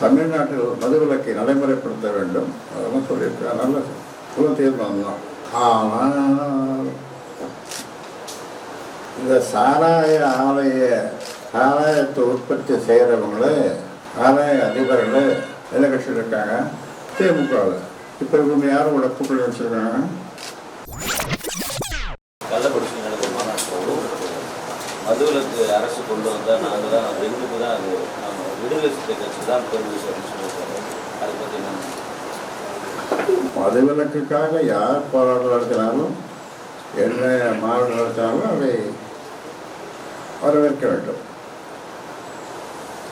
தமிழ்நாட்டில் மதுவிலக்கை நடைமுறைப்படுத்த வேண்டும். அதெல்லாம் சொல்லியிருக்காங்க நல்ல நல்ல தீர்மானம் தான். ஆனால் இந்த சாராய ஆலய சாராயத்தை உற்பத்தி செய்கிறவங்களே சாராய அதிபர்கள் என்ன கட்சியில் இருக்காங்க. திமுகவில் இப்போ இவங்க யாரும் கூட கூட்டணி வச்சுருக்காங்க கள்ளக்குறிச்சி நடக்கும் மதுவிலக்கு அரசு கொண்டு வந்தால் நாங்கள் தான் எங்களுக்கு தான் அது நம்ம விடுதலை சிறுத்தை கட்சி தான் பெருமை அப்படின்னு சொல்லியிருக்காங்க. அதை பற்றி நான் மதுவிலக்குக்காக யார் போராட்டம் நடத்தினாலும் என்ன மாவட்டம் நடத்தினாலும் அதை வரவேற்க வேண்டும்.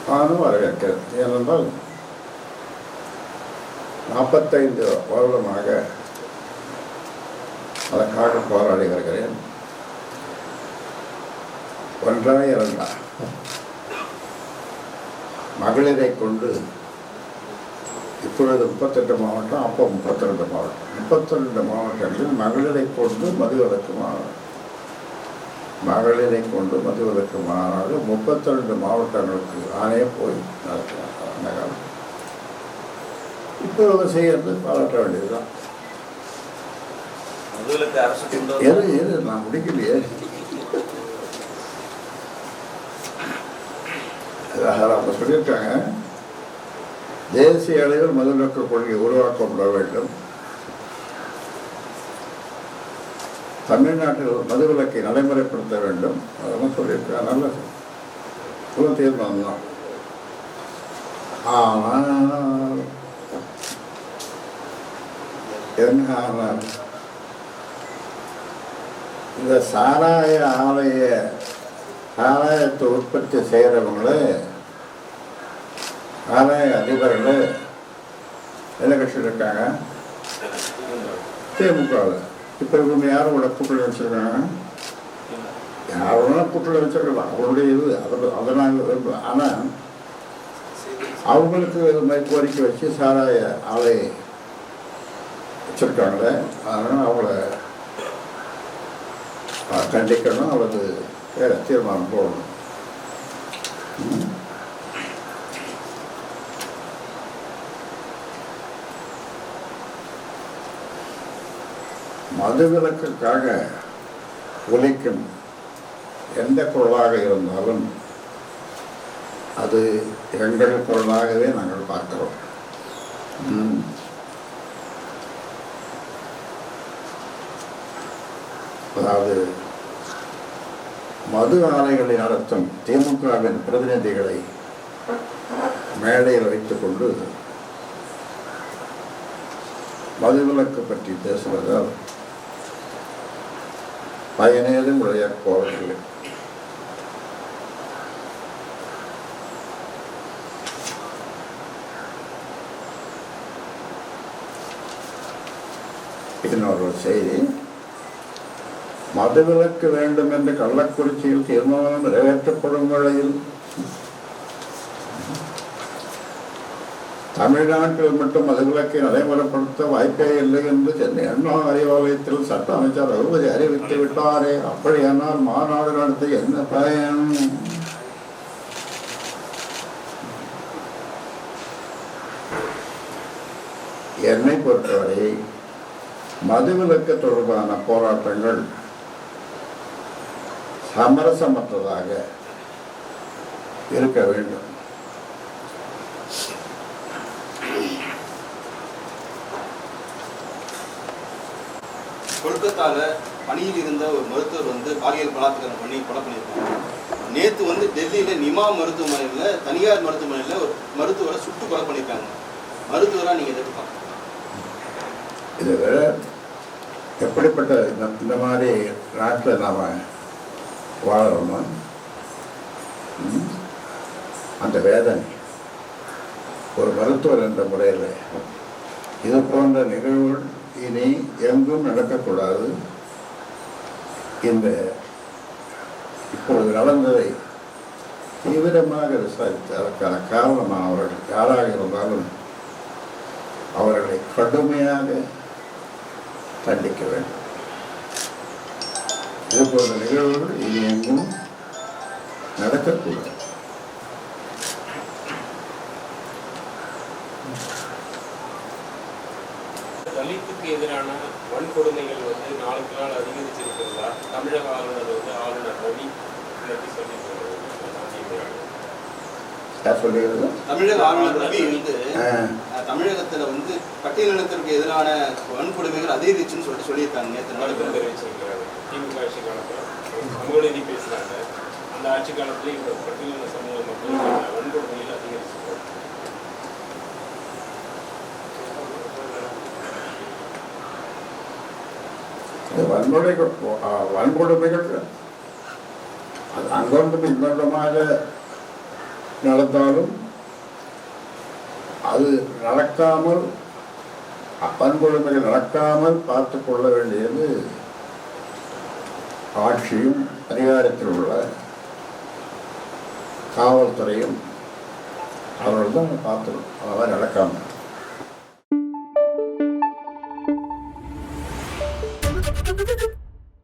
நானும் வரவேற்கிறேன். ஏனென்றால் நாற்பத்தைந்து வருடமாக அதற்காக போராடி வருகிறேன். ஒன்றா இரண்டா மகளிரை கொண்டு இப்பொழுது முப்பத்தெட்டு மாவட்டம் அப்போ முப்பத்தி ரெண்டு மாவட்டம். முப்பத்தி ரெண்டு மாவட்டங்களில் மகளிரை கொண்டு மதுவிலக்கு மாநாடு மகளிரை கொண்டு மதுவிலக்கு மாநாடு முப்பத்தி ரெண்டு மாவட்டங்களுக்கு நானே போய் நடத்தினாங்க அந்த காலம் இப்போ இவங்க செய்யறது பாராட்ட வேண்டியதுதான். எது எது? நான் முடிக்கலையே அதாவது அவங்க சொல்லியிருக்காங்க தேசிய அளவில் மதுவிலக்கு கொள்கை உருவாக்கப்பட வேண்டும். தமிழ்நாட்டில் மதுவிலக்கை நடைமுறைப்படுத்த வேண்டும். அதெல்லாம் சொல்லியிருக்காங்க நல்ல நல்ல தீர்மானம் தான். ஆனால் என்ன ஆனால் இந்த சாராய ஆலய சாராயத்தை உற்பத்தி செய்கிறவங்களே சாராய அதிபர்கள் என்ன கட்சியில் இருக்காங்க? திமுகவில். இப்போ இவங்க யாரும் கூட கூட்டணி வச்சுருக்காங்க? யாரும் கூட்டணி வச்சுருக்கலாம் அவருடைய இது அவர் அதனால் ஆனால் அவங்களுக்கு இது மாதிரி கோரிக்கை வச்சு சாராய ஆலை வச்சுருக்காங்களே அதனால் அவங்கள கண்டிக்கணும் அல்லது வேற தீர்மானம் போடணும். மதுவிலக்குக்காக உழைக்கும் எந்த குரலாக இருந்தாலும் அது எங்கள் குரலாகவே நாங்கள் பார்க்கிறோம். அதாவது மது ஆலைகளை நடத்தும் திமுகவின் பிரதிநிதிகளை மேடையில் வைத்துக்கொண்டு மதுவிலக்கு பற்றி பேசுவதால் പയനേലുമുള്ള കോളേജിൽ ഇതിനോട് ശരി മതവിലക്ക് വേണ്ടുമെന്ന് കള്ളക്കുറിച്ചിയിൽ തീർമാനം നിറവേറ്റപ്പെടുമ്പോഴയിൽ தமிழ்நாட்டில் மட்டும் மதுவிலக்கை நடைமுறைப்படுத்த வாய்ப்பே இல்லை என்று சென்னை அண்ணா அறிவாலயத்தில் சட்ட அமைச்சர் ரகுபதி அறிவித்து விட்டாரே. அப்படியானால் மாநாடு நடத்தி என்ன பயன்? என்னை பொறுத்தவரை மதுவிலக்கு தொடர்பான போராட்டங்கள் சமரசமற்றதாக இருக்க வேண்டும். கொல்கத்தாவில் பணியில் இருந்த ஒரு மருத்துவர் வந்து பாலியல் பலாத்காரம் பண்ணி கொலை பண்ணியிருக்காங்க நேற்று வந்து டெல்லியில் நிமா மருத்துவமனையில் தனியார் மருத்துவமனையில் ஒரு மருத்துவரை சுட்டு கொலை பண்ணியிருக்காங்க. மருத்துவராக நீங்கள் எதிர்பார்க்கலாம் இதை விட எப்படிப்பட்ட இந்த இந்த மாதிரி நாட்டில் நாம் வாழறோமோ அந்த வேதனை. ஒரு மருத்துவர் என்ற முறையில் இது போன்ற நிகழ்வுகள் இனி எங்கும் நடக்கக்கூடாது இந்த இப்பொழுது நடந்ததை தீவிரமாக விசாரித்து அதற்கான காரணமானவர்கள் யாராக இருந்தாலும் அவர்களை கடுமையாக தண்டிக்க வேண்டும். இதுபோன்ற நிகழ்வுகள் இனி எங்கும் நடக்கக்கூடாது. தலித்துக்கு எதிரான வன்கொடுமைகள் வந்து நாளுக்கு நாள் அதிகரிச்சிருக்கிறதா தமிழக ஆளுநர் வந்து ஆளுநர் ரவி யார் சொல்லுகிறது தமிழக ஆளுநர் ரவி வந்து தமிழகத்துல வந்து பட்டியலினத்திற்கு எதிரான வன்கொடுமைகள் அதிகரிச்சுன்னு சொல்லிட்டு சொல்லியிருக்காங்க நேற்று தெரிவிச்சிருக்கிறாரு. திமுக ஆட்சி காலத்தில் நீதி பேசுகிறாங்க அந்த ஆட்சி காலத்துல இப்போ பட்டியலின சமூக மக்களுக்கான வன்கொடுமைகள் அதிகரிச்சிருக்கிறது இந்த வன்முறைகள் வன்கொடுமைகள் அது அங்கொன்றும் இங்கொன்றுமாக நடந்தாலும் அது நடக்காமல் வன்கொடுமைகள் நடக்காமல் பார்த்து கொள்ள வேண்டியது ஆட்சியும் அதிகாரத்தில் உள்ள காவல்துறையும். அவர்கள் தான் பார்த்துக்கணும். அதெல்லாம் நடக்காமல்.